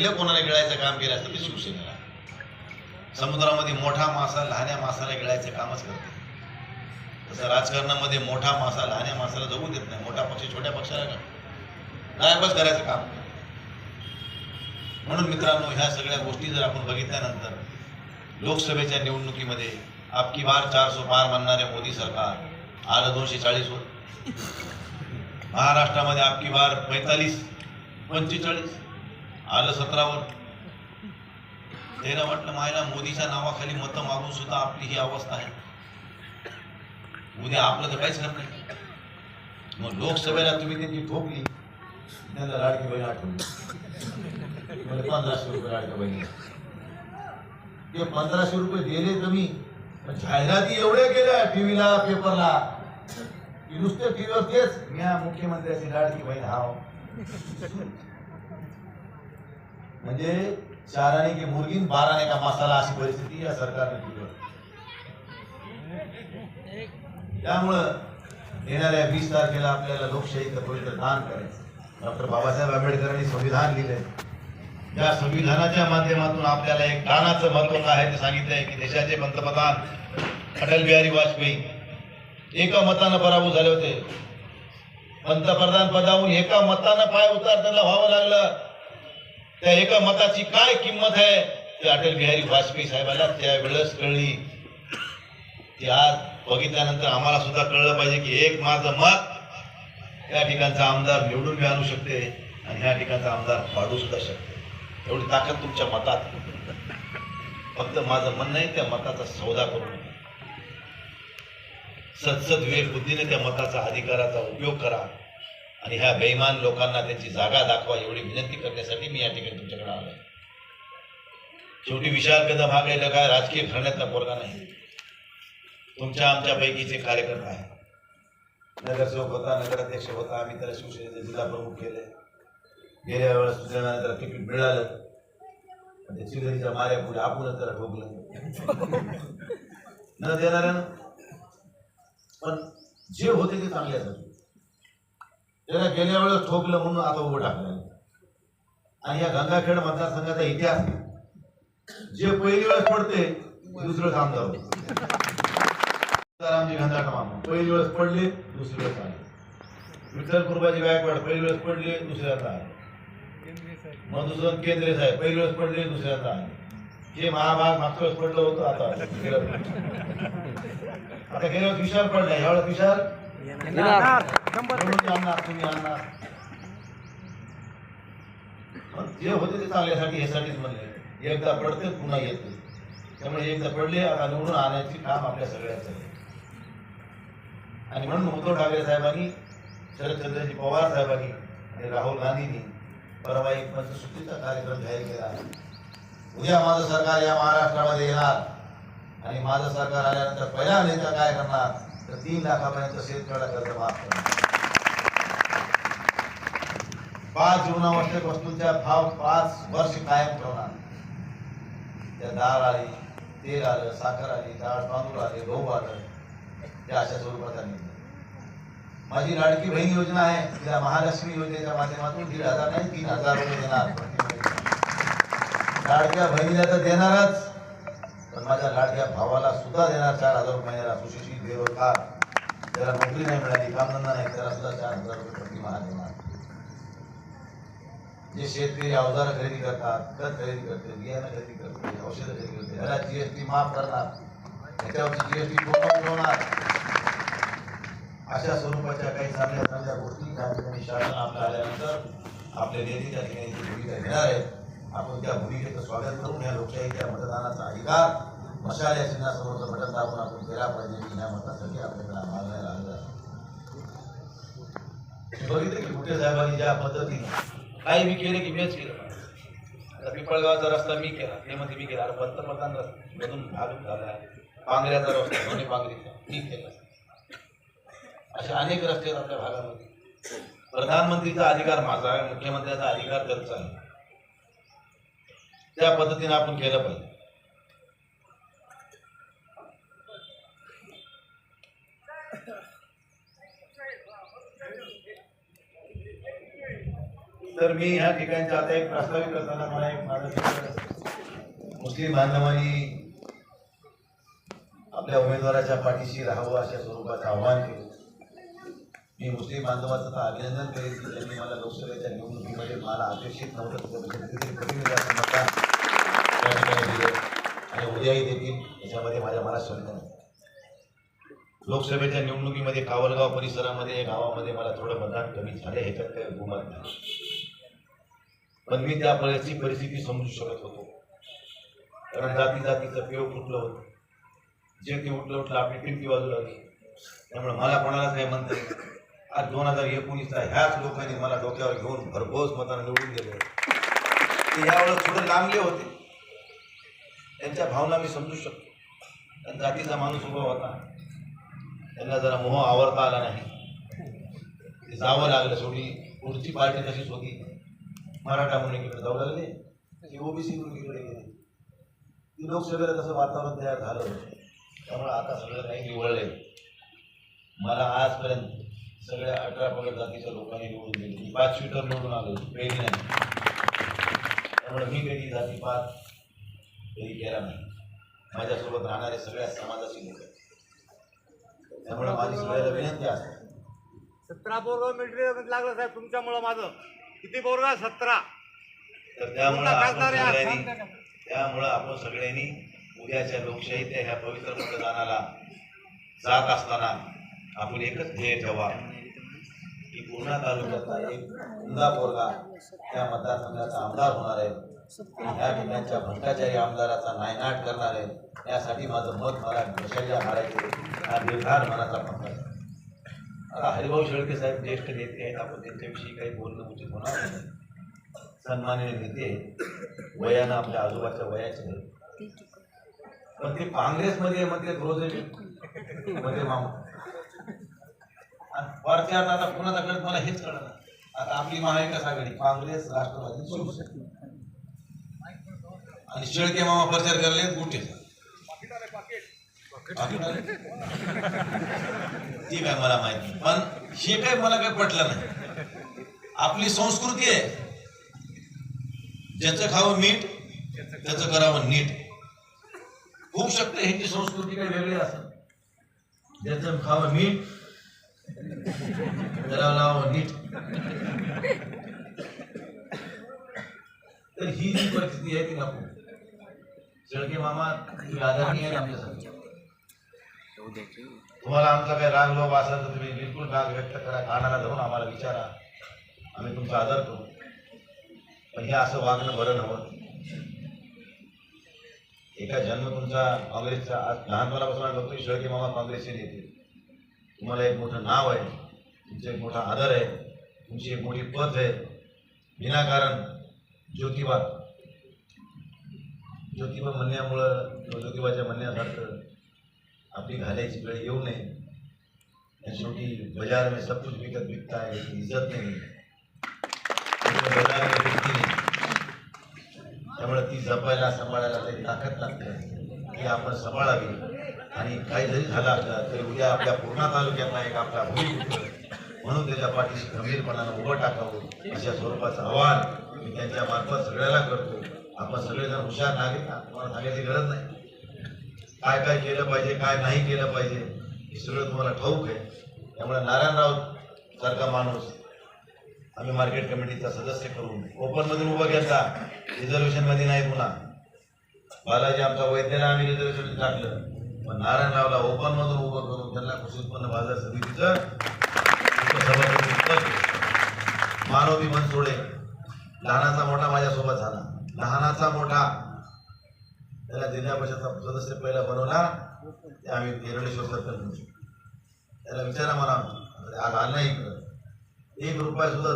पहिलं कोणाला गिळायचं काम केलं असतं ते शिवसेनेला. समुद्रामध्ये मोठा मासा लहान्या मासाला गिळायचं कामच करते तसं राजकारणामध्ये मोठा मासा लहान्या मासाला जगू देत नाही. मोठा पक्ष छोट्या पक्षाला गायबच करायचं काम. म्हणून मित्रांनो ह्या सगळ्या गोष्टी जर आपण बघितल्यानंतर लोकसभेच्या निवडणुकीमध्ये आपकी बार चारसो पार म्हणणारे मोदी सरकार आलं दोनशे चाळीसवर. महाराष्ट्रामध्ये आपकी बार पैतालीस पंचेचाळीस. आलं सतरावर. त्याला वाटलं मायला मोदीच्या नावाखाली मतं मागून सुद्धा आपली ही अवस्था आहे. उद्या आपलं तर काहीच करत नाही. मग लोकसभेला तुम्ही त्यांची ठोकली. त्यांना लाडकी बहीण आठवली. पंधराशे रुपये लाडक्या बहिणी ते पंधराशे रुपये दिले तुम्ही पण जाहिराती एवढे केल्या टीव्हीला पेपरला की नुसते टीव्हीवर तेच म्या मुख्यमंत्र्याची लाडकी बहीण हाव. म्हणजे चाराने की मुर्गीन बाराने का मसाला अशी परिस्थिती या सरकारने केली त्यामुळं येणाऱ्या वीस तारखेला आपल्याला लोकशाहीचं पवित्र दान करायचं. डॉक्टर बाबासाहेब आंबेडकरांनी संविधान लिहिलंय. त्या संविधानाच्या माध्यमातून आपल्याला एक दानाचं महत्त्व काय आहे ते सांगितलंय की देशाचे पंतप्रधान अटल बिहारी वाजपेयी एका मतानं पराभूत झाले होते. पंतप्रधान पदावरून एका मतानं पाय उतार त्यांना व्हावं लागलं. त्या एका मताची काय किंमत आहे? ते अटल बिहारी वाजपेयी साहेबांना त्यावेळेस कळली. ती आज बघितल्यानंतर आम्हाला सुद्धा कळलं पाहिजे की एक माझं मत त्या ठिकाणचा आमदार निवडून मी आणू शकते आणि ह्या ठिकाणचा आमदार वाढू सुद्धा शकते. एवढी ताकद तुमच्या मतात. फक्त माझं मन नाही त्या मताचा सौदा करू नका. सदसद बुद्धीने त्या मताचा अधिकाराचा उपयोग करा. आणि ह्या बेईमान लोकांना त्यांची जागा दाखवा एवढी विनंती करण्यासाठी मी या ठिकाणी तुमच्याकडे आलोय. शेवटी विशाल कदम हा गेलं काय राजकीय घराण्यातला पोरगा नाही. तुमच्या आमच्या पैकीचे कार्यकर्ता आहे नगरसेवक होता नगराध्यक्ष होता आम्ही त्याला शिवसेनेचे जिल्हा प्रमुख केले. गेल्या वेळेस दुसऱ्या त्याला तिकीट मिळालं. पण ते चिरधरीच्या माऱ्या पुढे आपणच त्याला ठोकलं. न देणाऱ्यानं. पण जे होते ते चांगले असतात. त्याला गेल्या वेळेस ठोकलं म्हणून आता उभं टाकलं आणि या गंगाखेड मतदारसंघाचा इतिहास जे पहिली वेळेस पडते दुसरं आमदार होतं. आमची मामा पहिली वेळेस पडले दुसरी वेळेस आले. विठ्ठल कुरबाजी गायकवाड पहिली वेळेस पडले दुसऱ्यांदा आले. मधुसूदन केंद्रे साहेब पहिली वेळेस पडले दुसऱ्यांदा आले. हे महाभाग मागच्या वेळेस पडलं होतं आता आता गेल्या वेळेस विशाल पडला ह्यावेळेस विशाल निवडून आणणार तुम्ही आणणार. पण जे होते ते चांगल्यासाठी ह्यासाठीच म्हणले. एकदा पडते पुन्हा येते. त्यामुळे एकदा पडले आता निवडून आणायची काम आपल्या सगळ्यांचं आहे. आणि म्हणून उद्धव ठाकरे साहेबांनी शरदचंद्रजी पवार साहेबांनी आणि राहुल गांधींनी परवा एक पंचसुट्टीचा कार्यक्रम जाहीर केला. उद्या माझं सरकार या महाराष्ट्रामध्ये येणार. आणि माझं सरकार आल्यानंतर पहिला नेता काय करणार? तर तीन लाखापर्यंत शेतकऱ्याला कर्ज माफ करणार पाच जीवनावश्यक वस्तूंचा भाव पाच वर्ष कायम ठेवणार. त्या डाळ आली तेल आलं साखर आली डाळ तांदूळ आले गहू आलं त्या अशा स्वरूपाचा निर्णय माझी लाडकी बहीण योजना आहे तिला महालक्ष्मी योजनेच्या माध्यमातून दीड हजार नाही तीन हजार रुपये देणार. लाडक्या बहिणीला तर देणारच. माझ्या लाडक्या भावाला सुद्धा देणार चार हजार रुपये महिन्याला सुशिक्षित बेरोजगार. त्याला नोकरी नाही मिळाली कामधंदा नाही त्याला सुद्धा चार हजार रुपये प्रति देणार. जे शेतकरी अवजारं खरेदी करतात खत खरेदी करते बियाणं खरेदी करते औषधं खरेदी करते एस जीएसटी माफ करणार. त्याच्यावरची जीएसटी पूर्ण उठवणार अशा स्वरूपाच्या काही चांगल्या चांगल्या गोष्टी त्या ठिकाणी शासन आपल्या आल्यानंतर आपले नेते त्या ठिकाणी भूमिका घेणार आहेत. आपण त्या भूमिकेचं स्वागत करून या लोकशाहीच्या मतदानाचा अधिकार मशाल या चिन्हासमोरचं बटन दाबून आपण केला पाहिजे की या मतासाठी आपल्याकडे मागण्याला आलेला आहे बघितलं की कुठे साहेबांनी ज्या पद्धतीने काही मी केले की मीच केलं आता पिंपळगावचा रस्ता मी केला ते मध्ये मी केला अरे पंतप्रधान रस्ता मधून भाग झाला पांगऱ्याचा रस्ता दोन्ही पांगरीचा मी केला असे अनेक रस्ते आहेत आपल्या भागामध्ये प्रधानमंत्रीचा अधिकार माझा आहे मुख्यमंत्र्याचा अधिकार त्यांचा आहे. त्या पद्धतीने आपण केलं पाहिजे. तर मी ह्या ठिकाणी आता एक प्रस्तावित करताना मला एक माझं मुस्लिम बांधवांनी आपल्या उमेदवाराच्या पाठीशी राहावं अशा स्वरूपाचं आव्हान केलं. मी मुस्लिम बांधवाचं तर अभिनंदन करेन की त्यांनी मला लोकसभेच्या निवडणुकीमध्ये मला अपेक्षित नव्हतं आणि उद्याही देतील याच्यामध्ये माझ्या मला शंका नाही. लोकसभेच्या निवडणुकीमध्ये कावलगाव परिसरामध्ये या गावामध्ये मला थोडं मतदान कमी झाले तर काही गुमान नाही. पण मी त्या परिस्थिती परिस्थिती समजू शकत होतो. कारण जाती जातीचं पेव फुटलं होतं. जे ते उठलं उठलं आपली फिरकी बाजू लागली. त्यामुळे मला कोणालाच काही म्हणता येईल आज दोन हजार एकोणीसला ह्याच लोकांनी मला डोक्यावर घेऊन भरघोस मतानं निवडून दिले. ते यावेळेस थोडे लांबले होते. त्यांच्या भावना मी समजू शकतो. पण जातीचा माणूस उभा होता. त्यांना जरा मोह आवरता आला नाही. ते जावं लागलं सोडी पुढची पार्टी तशीच होती. मराठा म्हणून इकडे जाऊ लागले. ती ओबीसी म्हणून इकडे गेले. ती लोकसभेला तसं वातावरण तयार झालं त्यामुळे आता सगळं काही निवडलंय मला आजपर्यंत सगळ्या अठरा पगड जातीच्या लोकांनी निवडून दिले. मी पाच सीटर निवडून आलो पहिली नाही. त्यामुळे मी कधी जाती पाच कधी केला नाही. माझ्यासोबत राहणारे सगळ्या समाजाची लोक त्यामुळे माझी सगळ्याला विनंती असते सतरा बोरगा मिलिटरी लागलं साहेब तुमच्यामुळं माझं. किती बोरगा सतरा. तर त्यामुळे आपण? सगळ्यांनी त्यामुळं आपण सगळ्यांनी उद्याच्या लोकशाहीच्या ह्या पवित्र मतदानाला जात असताना आपण एकच ध्येय ठेवा. की पूर्णा तालुक्यातला एक उमदा पोरगा त्या मतदारसंघाचा आमदार होणार आहे. ह्या ठिकाणच्या भ्रष्टाचारी आमदाराचा नायनाट करणार आहे. यासाठी माझं मत मला घशाला मारायचे हा निर्धार मनाचा. आता हरिभाऊ शेळके साहेब ज्येष्ठ नेते आहेत. आपण त्यांच्याविषयी काही बोलणं उचित होणार नाही. सन्माननीय नेते वयानं आपल्या आजोबाच्या वयाचे पण ते काँग्रेसमध्ये मध्ये रोजमध्ये मामा. आणि वरच्या आता आता कुणाचा कळत मला हेच कळलं आता आपली महाविकास आघाडी काँग्रेस राष्ट्रवादी शिवसेना. आणि शेळके मामा प्रचार करले कुठे ती काय मला माहीत नाही. पण हे काय मला काय पटलं नाही. आपली संस्कृती आहे. ज्याचं खावं मीठ त्याचं करावं नीट. होऊ शकते ह्याची संस्कृती काही वेगळी असत ज्याचं खावं मीठ त्याला लावावं नीट. तर ही जी परिस्थिती आहे ती नको. शेळके मामा तुम्ही आदरणीय आहे आमच्यासाठी तुम्हाला आमचा काही राग लोभ असेल तर तुम्ही बिलकुल राग व्यक्त करा कानाला धरून आम्हाला विचारा. आम्ही तुमचा आदर करू. पण हे असं वागणं बरं नव्हतं. एका जन्म तुमचा काँग्रेसचा आज लहानपणापासून आम्ही बघतो शिवाजी मामा काँग्रेसचे नेते. तुम्हाला एक मोठं नाव आहे तुमचं एक मोठा आदर आहे तुमची एक मोठी पद आहे. विनाकारण ज्योतिबा. ज्योतिबा म्हणण्यामुळं किंवा ज्योतिबाच्या म्हणण्यासारखं आपली घालायची वेळ येऊ नये. या शेवटी बाजार में सब कुछ विकत विकता है इज्जत नहीं त्यामुळे बाजार नाही. त्यामुळे ती जपायला सांभाळायला तरी ताकद लागते. ती आपण सांभाळावी. आणि काही जरी झालं आपलं तरी उद्या आपल्या पूर्णा तालुक्यातला एक आपला भूमिपुत्र म्हणून त्याच्या पाठीशी गंभीरपणानं उभं टाकावं. अशा स्वरूपाचं आव्हान मी त्यांच्या मार्फत सगळ्याला करतो. आपण सगळेजण हुशार नागरिक आहात. तुम्हाला सांगायची गरज नाही. काय काय केलं पाहिजे काय नाही केलं पाहिजे हे सगळं तुम्हाला ठाऊक आहे. त्यामुळे नारायणराव सारखा माणूस आम्ही मार्केट कमिटीचा सदस्य करून ओपनमध्ये उभा घेतला. रिझर्वेशनमध्ये नाही पुन्हा. बालाजी आमचा वैद्याला आम्ही रिझर्वेशन टाकलं. पण नारायणरावला ओपनमधून उभं करून त्यांना कृषी उत्पन्न बाजार समितीचं उपसभापती पद दिलं. मानवी लहानाचा मोठा माझ्यासोबत झाला. लहानाचा मोठा त्याला जिल्हा परिषदचा सदस्य पहिला बनवला ते आम्ही एरडेश्वर सर्कल म्हणू त्याला विचारा मला आज आला एक रुपया सुद्धा